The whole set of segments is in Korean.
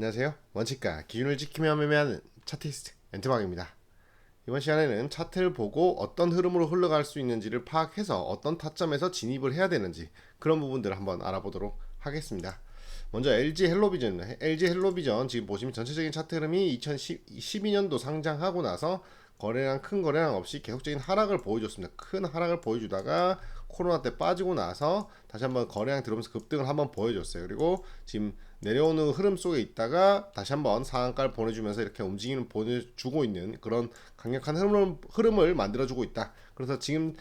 안녕하세요. 원칙과 기준을 지키며 매매하는 차트이스트 엔트방입니다. 이번 시간에는 차트를 보고 어떤 흐름으로 흘러갈 수 있는지를 파악해서 어떤 타점에서 진입을 해야 되는지 그런 부분들을 한번 알아보도록 하겠습니다. 먼저 LG 헬로비전, LG 헬로비전 지금 보시면 전체적인 차트 흐름이 2012년도 상장하고 나서 거래량 큰 거래량 없이 계속적인 하락을 보여줬습니다. 큰 하락을 보여주다가 코로나 때 빠지고 나서 다시 한번 거래량 들어오면서 급등을 한번 보여줬어요. 그리고 지금 내려오는 흐름 속에 있다가 다시 한번 상한가를 보내주면서 이렇게 움직임을 보내주고 있는 그런 강력한 흐름을, 만들어주고 있다. 그래서 지금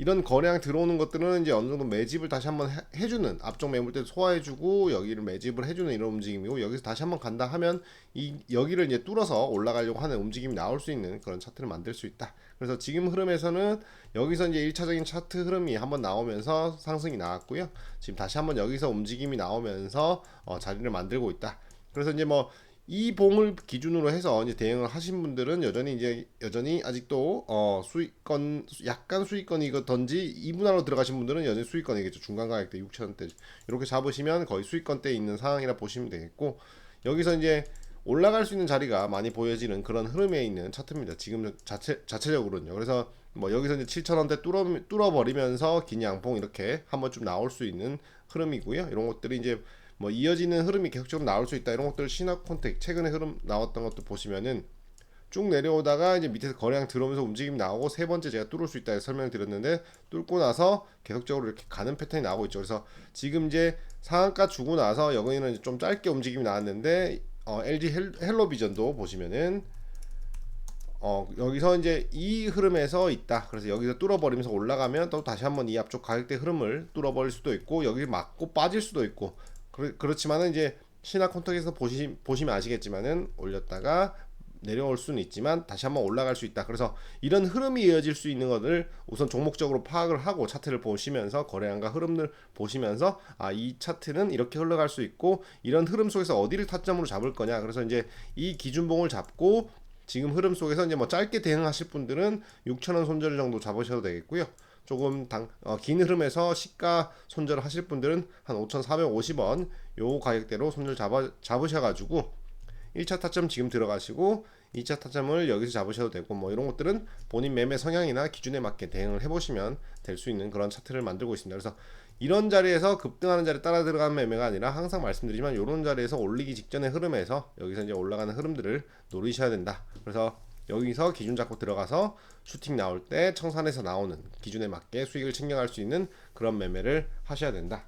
이런 거래량 들어오는 것들은 이제 어느 정도 매집을 다시 한번 해, 주는 앞쪽 매물대 소화해주고 여기를 매집을 해주는 이런 움직임이고 여기서 다시 한번 간다 하면 이 여기를 이제 뚫어서 올라가려고 하는 움직임이 나올 수 있는 그런 차트를 만들 수 있다. 그래서 지금 흐름에서는 여기서 이제 1차적인 차트 흐름이 한번 나오면서 상승이 나왔고요. 지금 다시 한번 여기서 움직임이 나오면서 어, 자리를 만들고 있다. 그래서 이제 뭐 이 봉을 기준으로 해서 이제 대응을 하신 분들은 여전히 이제 여전히 아직도 어 수익권 약간 수익권이거든지 2분할로 들어가신 분들은 여전히 수익권이겠죠. 중간 가격대 6천원대 이렇게 잡으시면 거의 수익권대에 있는 상황이라 보시면 되겠고 여기서 이제 올라갈 수 있는 자리가 많이 보여지는 그런 흐름에 있는 차트입니다. 지금 자체 자체적으로는요. 그래서 뭐 여기서 이제 7천원대 뚫어 뚫어버리면서 긴 양봉 이렇게 한번 좀 나올 수 있는 흐름이고요. 이런 것들이 이제 뭐 이어지는 흐름이 계속적으로 나올 수 있다 이런 것들 신화 콘택 최근에 흐름 나왔던 것도 보시면은 쭉 내려오다가 이제 밑에서 거래량 들어오면서 움직임이 나오고 세 번째 제가 뚫을 수 있다 설명을 드렸는데 뚫고 나서 계속적으로 이렇게 가는 패턴이 나오고 있죠. 그래서 지금 이제 상한가 주고 나서 여기는 좀 짧게 움직임이 나왔는데 어, LG 헬, 로비전도 보시면은 어, 여기서 이제 이 흐름에서 있다. 그래서 여기서 뚫어버리면서 올라가면 또 다시 한번 이 앞쪽 가격대 흐름을 뚫어버릴 수도 있고 여기 맞고 빠질 수도 있고 그렇, 지만은 이제 신화 콘택에서 보시, 보시면 아시겠지만은 올렸다가 내려올 수는 있지만 다시 한번 올라갈 수 있다. 그래서 이런 흐름이 이어질 수 있는 것을 우선 종목적으로 파악을 하고 차트를 보시면서 거래량과 흐름을 보시면서 아 이 차트는 이렇게 흘러갈 수 있고 이런 흐름 속에서 어디를 타점으로 잡을 거냐. 그래서 이제 이 기준봉을 잡고 지금 흐름 속에서 이제 뭐 짧게 대응하실 분들은 6천원 손절 정도 잡으셔도 되겠고요. 조금 당, 어, 긴 흐름에서 시가 손절 하실 분들은 한 5,450원 요 가격대로 손절 잡아, 잡으셔가지고 1차 타점 지금 들어가시고 2차 타점을 여기서 잡으셔도 되고 뭐 이런 것들은 본인 매매 성향이나 기준에 맞게 대응을 해보시면 될 수 있는 그런 차트를 만들고 있습니다. 그래서 이런 자리에서 급등하는 자리 따라 들어가는 매매가 아니라 항상 말씀드리지만 이런 자리에서 올리기 직전의 흐름에서 여기서 이제 올라가는 흐름들을 노리셔야 된다. 그래서 여기서 기준 잡고 들어가서 슈팅 나올 때 청산에서 나오는 기준에 맞게 수익을 챙겨갈 수 있는 그런 매매를 하셔야 된다.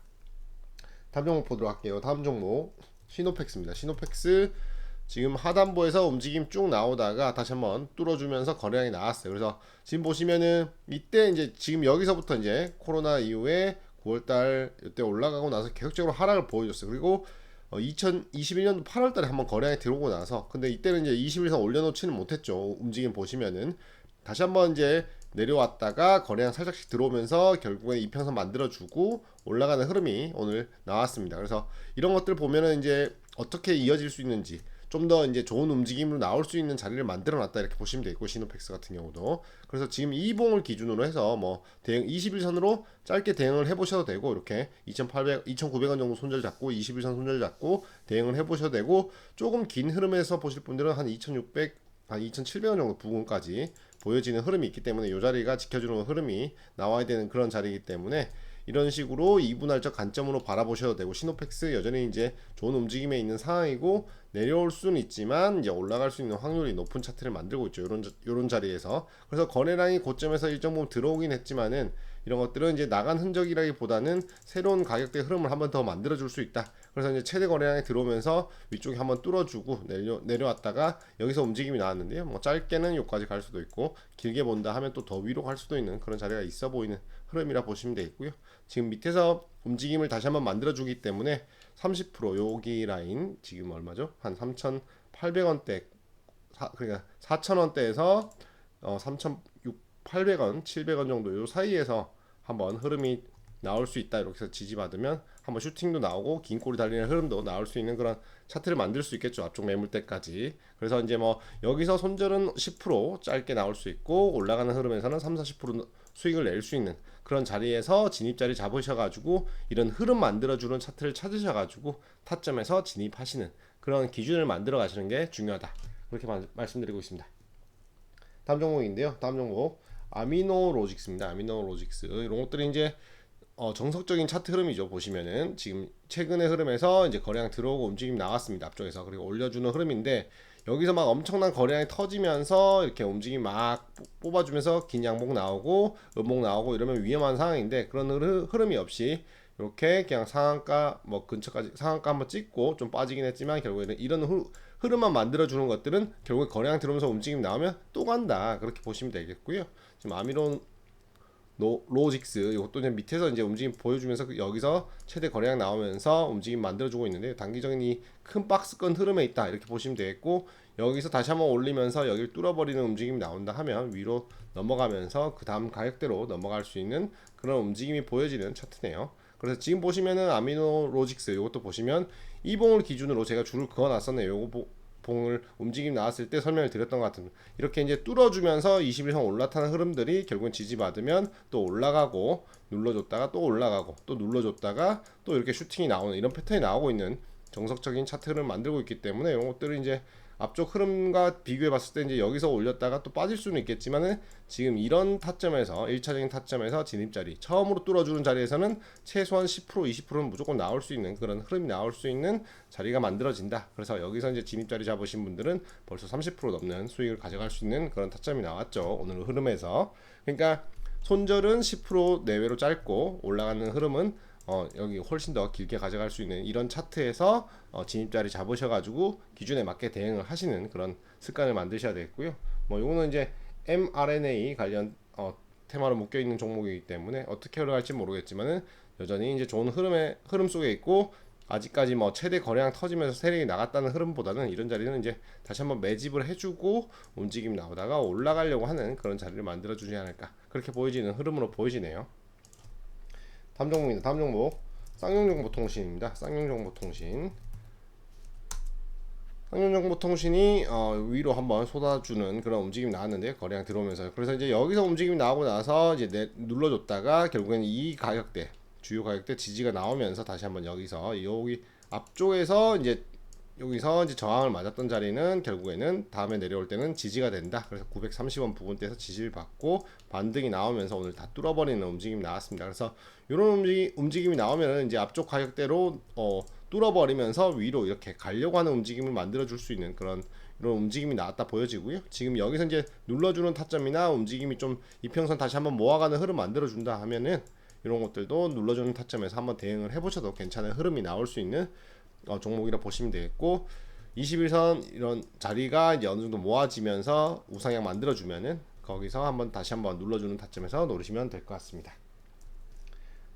다음 종목 보도록 할게요. 다음 종목 시노펙스입니다. 시노펙스 지금 하단부에서 움직임 쭉 나오다가 다시 한번 뚫어주면서 거래량이 나왔어요. 그래서 지금 보시면은 이때 이제 지금 여기서부터 이제 코로나 이후에 9월달 이때 올라가고 나서 계속적으로 하락을 보여줬어요. 그리고 어, 2021년도 8월 달에 한번 거래량이 들어오고 나서 근데 이때는 이제 20일 이상 올려놓지는 못했죠. 움직임 보시면은 다시 한번 이제 내려왔다가 거래량 살짝씩 들어오면서 결국에 이평선 만들어주고 올라가는 흐름이 오늘 나왔습니다. 그래서 이런 것들 보면은 이제 어떻게 이어질 수 있는지 좀 더 이제 좋은 움직임으로 나올 수 있는 자리를 만들어 놨다 이렇게 보시면 되고 시노펙스 같은 경우도. 그래서 지금 이 봉을 기준으로 해서 뭐 대응 21선으로 짧게 대응을 해 보셔도 되고 이렇게 2,800 2,900원 정도 손절 잡고 21선 손절 잡고 대응을 해 보셔도 되고 조금 긴 흐름에서 보실 분들은 한 2,600, 한 2,700원 정도 부분까지 보여지는 흐름이 있기 때문에 이 자리가 지켜주는 흐름이 나와야 되는 그런 자리이기 때문에 이런 식으로 2분할적 관점으로 바라보셔도 되고 시노펙스 여전히 이제 좋은 움직임에 있는 상황이고 내려올 수는 있지만 이제 올라갈 수 있는 확률이 높은 차트를 만들고 있죠. 이런 이런 자리에서 그래서 거래량이 고점에서 일정 부분 들어오긴 했지만은 이런 것들은 이제 나간 흔적이라기보다는 새로운 가격대 흐름을 한번 더 만들어 줄 수 있다. 그래서 이제 최대 거래량이 들어오면서 위쪽에 한번 뚫어주고 내려 내려왔다가 여기서 움직임이 나왔는데요. 뭐 짧게는 여기까지 갈 수도 있고 길게 본다 하면 또 더 위로 갈 수도 있는 그런 자리가 있어 보이는 흐름이라 보시면 되겠고요. 지금 밑에서 움직임을 다시 한번 만들어 주기 때문에 30% 여기 라인 지금 얼마죠? 한 3,800원대 그러니까 4,000원대에서 어 3,800원, 700원 정도 요 사이에서 한번 흐름이 나올 수 있다 이렇게 해서 지지받으면 한번 슈팅도 나오고 긴 꼬리 달리는 흐름도 나올 수 있는 그런 차트를 만들 수 있겠죠 앞쪽 매물대까지 그래서 이제 뭐 여기서 손절은 10% 짧게 나올 수 있고 올라가는 흐름에서는 3, 40% 수익을 낼 수 있는 그런 자리에서 진입 자리 잡으셔가지고 이런 흐름 만들어주는 차트를 찾으셔가지고 타점에서 진입하시는 그런 기준을 만들어 가시는 게 중요하다 그렇게 마- 말씀드리고 있습니다. 다음 종목인데요. 다음 종목 아미노 로직스입니다. 아미노 로직스 이런 것들이 이제 어, 정석적인 차트 흐름이죠. 보시면은 지금 최근의 흐름에서 이제 거래량 들어오고 움직임 나왔습니다. 앞쪽에서 그리고 올려주는 흐름인데 여기서 막 엄청난 거래량이 터지면서 이렇게 움직임 막 뽑- 뽑아주면서 긴 양목 나오고 음목 나오고 이러면 위험한 상황인데 그런 흐름이 없이 이렇게 그냥 상한가 뭐 근처까지 상한가 한번 찍고 좀 빠지긴 했지만 결국에는 이런 흐, 흐름만 만들어 주는 것들은 결국에 거래량 들어오면서 움직임 나오면 또 간다 그렇게 보시면 되겠고요. 지금 아미론 노, 로직스 이것도 이제 밑에서 이제 움직임 보여주면서 그 여기서 최대 거래량 나오면서 움직임 만들어주고 있는데 단기적인 이 큰 박스권 흐름에 있다 이렇게 보시면 되겠고 여기서 다시 한번 올리면서 여기를 뚫어버리는 움직임이 나온다 하면 위로 넘어가면서 그 다음 가격대로 넘어갈 수 있는 그런 움직임이 보여지는 차트네요. 그래서 지금 보시면은 아미노 로직스 이것도 보시면 이 봉을 기준으로 제가 줄을 그어놨었네요. 봉을 움직임 나왔을 때 설명을 드렸던 것 같은 이렇게 이제 뚫어주면서 21선 올라타는 흐름들이 결국은 지지받으면 또 올라가고 눌러줬다가 또 올라가고 또 눌러줬다가 또 이렇게 슈팅이 나오는 이런 패턴이 나오고 있는 정석적인 차트를 만들고 있기 때문에 이런 것들을 이제 앞쪽 흐름과 비교해 봤을 때 이제 여기서 올렸다가 또 빠질 수는 있겠지만은 지금 이런 타점에서 1차적인 타점에서 진입 자리 처음으로 뚫어주는 자리에서는 최소한 10% 20%는 무조건 나올 수 있는 그런 흐름이 나올 수 있는 자리가 만들어진다. 그래서 여기서 이제 진입 자리 잡으신 분들은 벌써 30% 넘는 수익을 가져갈 수 있는 그런 타점이 나왔죠. 오늘 흐름에서. 그러니까 손절은 10% 내외로 짧고 올라가는 흐름은 어, 여기 훨씬 더 길게 가져갈 수 있는 이런 차트에서 어, 진입 자리 잡으셔가지고 기준에 맞게 대응을 하시는 그런 습관을 만드셔야 되겠고요. 뭐 요거는 이제 mRNA 관련 어, 테마로 묶여 있는 종목이기 때문에 어떻게 흘러갈지 모르겠지만은 여전히 이제 좋은 흐름의 흐름 속에 있고 아직까지 뭐 최대 거래량 터지면서 세력이 나갔다는 흐름보다는 이런 자리는 이제 다시 한번 매집을 해주고 움직임 나오다가 올라가려고 하는 그런 자리를 만들어 주지 않을까 그렇게 보여지는 흐름으로 보여지네요. 다음 종목입니다. 다음 종목 쌍용정보통신입니다. 쌍용정보통신 쌍용정보통신이 어, 위로 한번 쏟아주는 그런 움직임이 나왔는데 거래량 들어오면서 그래서 이제 여기서 움직임이 나오고 나서 이제 내, 눌러줬다가 결국에는 이 가격대 주요 가격대 지지가 나오면서 다시 한번 여기서 여기 앞쪽에서 이제 여기서 이제 저항을 맞았던 자리는 결국에는 다음에 내려올 때는 지지가 된다. 그래서 930원 부분대에서 지지를 받고 반등이 나오면서 오늘 다 뚫어버리는 움직임이 나왔습니다. 그래서 이런 움직임, 움직임 이 나오면은 이제 앞쪽 가격대로 어, 뚫어버리면서 위로 이렇게 가려고 하는 움직임을 만들어 줄 수 있는 그런 이런 움직임이 나왔다 보여지고요. 지금 여기서 이제 눌러주는 타점이나 움직임이 좀 이평선 다시 한번 모아가는 흐름 만들어 준다 하면은 이런 것들도 눌러주는 타점에서 한번 대응을 해보셔도 괜찮은 흐름이 나올 수 있는 어, 종목이라 보시면 되겠고 21선 이런 자리가 이제 어느 정도 모아지면서 우상향 만들어주면은 거기서 한번 다시 한번 눌러주는 타점에서 노리시면 될 것 같습니다.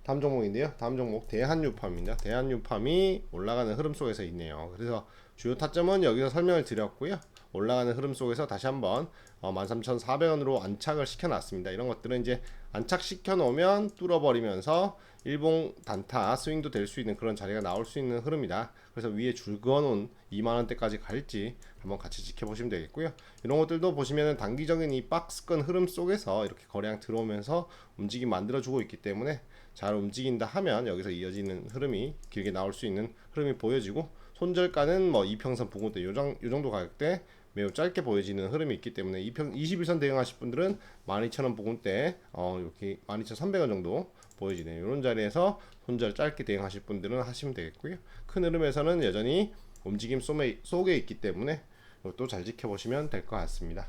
다음 종목인데요. 다음 종목 대한유팜입니다. 대한유팜이 올라가는 흐름 속에서 있네요. 그래서 주요 타점은 여기서 설명을 드렸고요. 올라가는 흐름 속에서 다시 한번 어, 13,400원으로 안착을 시켜놨습니다. 이런 것들은 이제 안착시켜 놓으면 뚫어버리면서 일봉 단타 스윙도 될 수 있는 그런 자리가 나올 수 있는 흐름이다. 그래서 위에 줄 그어놓은 2만원대까지 갈지 한번 같이 지켜보시면 되겠고요. 이런 것들도 보시면은 단기적인 이 박스권 흐름 속에서 이렇게 거래량 들어오면서 움직임 만들어주고 있기 때문에 잘 움직인다 하면 여기서 이어지는 흐름이 길게 나올 수 있는 흐름이 보여지고 손절가는 뭐 이평선 부근대 요, 정, 요 정도 가격대 매우 짧게 보여지는 흐름이 있기 때문에 이평 21선 대응하실 분들은 12,000원 부근대 어 이렇게 12,300원 정도 보여지네요. 이런 자리에서 손절 짧게 대응하실 분들은 하시면 되겠고요. 큰 흐름에서는 여전히 움직임 속에, 속에 있기 때문에 이것도 잘 지켜보시면 될 것 같습니다.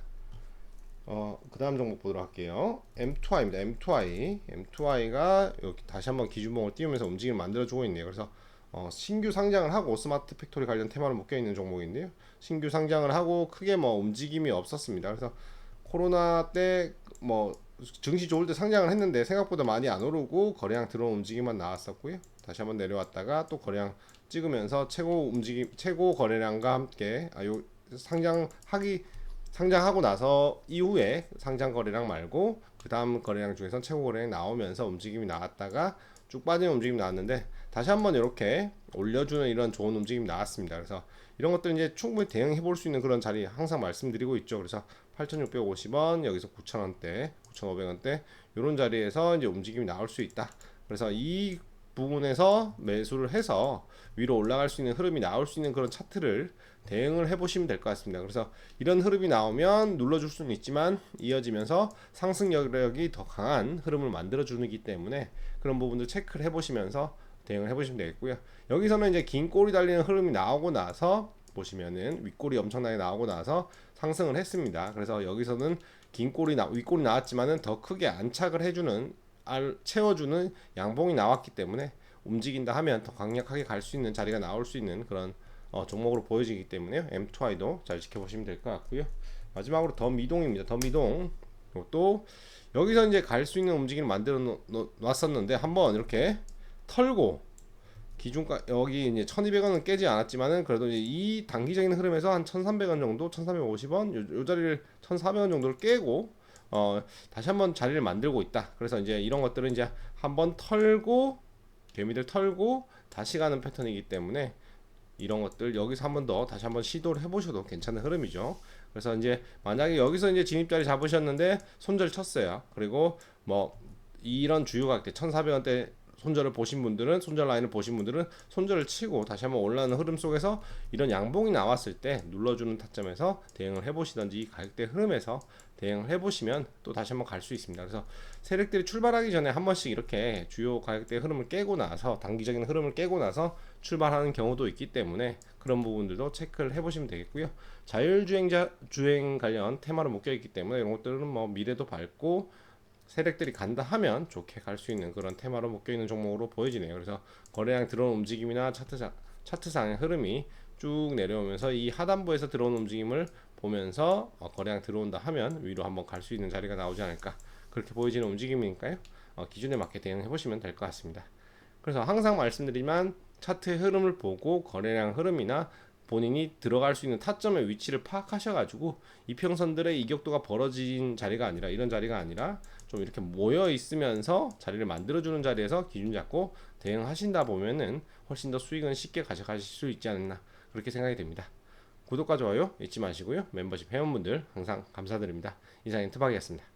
어, 그 다음 종목 보도록 할게요. M2I입니다. M2I. M2I가 여기 다시 한번 기준봉을 띄우면서 움직임을 만들어주고 있네요. 그래서 어, 신규 상장을 하고 스마트 팩토리 관련 테마로 묶여 있는 종목인데요. 신규 상장을 하고 크게 뭐 움직임이 없었습니다. 그래서 코로나 때 뭐 증시 좋을 때 상장을 했는데 생각보다 많이 안 오르고 거래량 들어온 움직임만 나왔었고요. 다시 한번 내려왔다가 또 거래량 찍으면서 최고 움직임 최고 거래량과 함께 아 요 상장하기 상장하고 나서 이후에 상장 거래량 말고 그 다음 거래량 중에서 최고 거래량 나오면서 움직임이 나왔다가 쭉 빠지는 움직임이 나왔는데 다시 한번 이렇게 올려주는 이런 좋은 움직임이 나왔습니다. 그래서 이런 것들 이제 충분히 대응해 볼 수 있는 그런 자리 항상 말씀드리고 있죠. 그래서 8,650원 여기서 9,000원대, 9,500원대 이런 자리에서 이제 움직임이 나올 수 있다. 그래서 이 부분에서 매수를 해서 위로 올라갈 수 있는 흐름이 나올 수 있는 그런 차트를 대응을 해보시면 될 것 같습니다. 그래서 이런 흐름이 나오면 눌러줄 수는 있지만 이어지면서 상승 여력이 더 강한 흐름을 만들어주기 때문에 그런 부분들 체크를 해보시면서 대응을 해보시면 되겠고요. 여기서는 이제 긴 꼬리 달리는 흐름이 나오고 나서 보시면은 윗꼬리 엄청나게 나오고 나서 상승을 했습니다. 그래서 여기서는 긴 꼬리 나 윗꼬리 나왔지만은 더 크게 안착을 해주는 알 채워주는 양봉이 나왔기 때문에 움직인다 하면 더 강력하게 갈 수 있는 자리가 나올 수 있는 그런 어, 종목으로 보여지기 때문에 M2I도 잘 지켜보시면 될 것 같고요. 마지막으로 더 미동입니다. 더 미동 또 여기서 이제 갈 수 있는 움직임을 만들어 놓- 놨었는데 한번 이렇게 털고 기준가 여기 이제 1,200원은 깨지 않았지만은 그래도 이제 이 단기적인 흐름에서 한 1,300원 정도, 1,350원 요, 요 자리를 1,400원 정도를 깨고 어 다시 한번 자리를 만들고 있다. 그래서 이제 이런 것들은 이제 한번 털고 개미들 털고 다시 가는 패턴이기 때문에 이런 것들 여기서 한 번 더 다시 한번 시도를 해보셔도 괜찮은 흐름이죠. 그래서 이제 만약에 여기서 이제 진입자리 잡으셨는데 손절 쳤어요. 그리고 뭐 이런 가격대 1,400원대 손절을 보신 분들은 손절 라인을 보신 분들은 손절을 치고 다시 한번 올라가는 흐름 속에서 이런 양봉이 나왔을 때 눌러주는 타점에서 대응을 해보시던지 이 가격대 흐름에서 대응을 해보시면 또 다시 한번 갈 수 있습니다. 그래서 세력들이 출발하기 전에 한 번씩 이렇게 주요 가격대 흐름을 깨고 나서 단기적인 흐름을 깨고 나서 출발하는 경우도 있기 때문에 그런 부분들도 체크를 해보시면 되겠고요. 자율주행자 주행 관련 테마로 묶여 있기 때문에 이런 것들은 뭐 미래도 밝고 세력들이 간다 하면 좋게 갈 수 있는 그런 테마로 묶여 있는 종목으로 보여지네요. 그래서 거래량 들어온 움직임이나 차트상 차트상의 흐름이 쭉 내려오면서 이 하단부에서 들어온 움직임을 보면서 어, 거래량 들어온다 하면 위로 한번 갈 수 있는 자리가 나오지 않을까 그렇게 보여지는 움직임이니까요. 어, 기준에 맞게 대응해 보시면 될 것 같습니다. 그래서 항상 말씀드리지만 차트의 흐름을 보고 거래량 흐름이나 본인이 들어갈 수 있는 타점의 위치를 파악하셔가지고 이평선들의 이격도가 벌어진 자리가 아니라 이런 자리가 아니라 좀 이렇게 모여 있으면서 자리를 만들어주는 자리에서 기준 잡고 대응하신다 보면은 훨씬 더 수익은 쉽게 가져가실 수 있지 않나 그렇게 생각이 됩니다. 구독과 좋아요 잊지 마시고요 멤버십 회원분들 항상 감사드립니다. 이상 인트박이었습니다.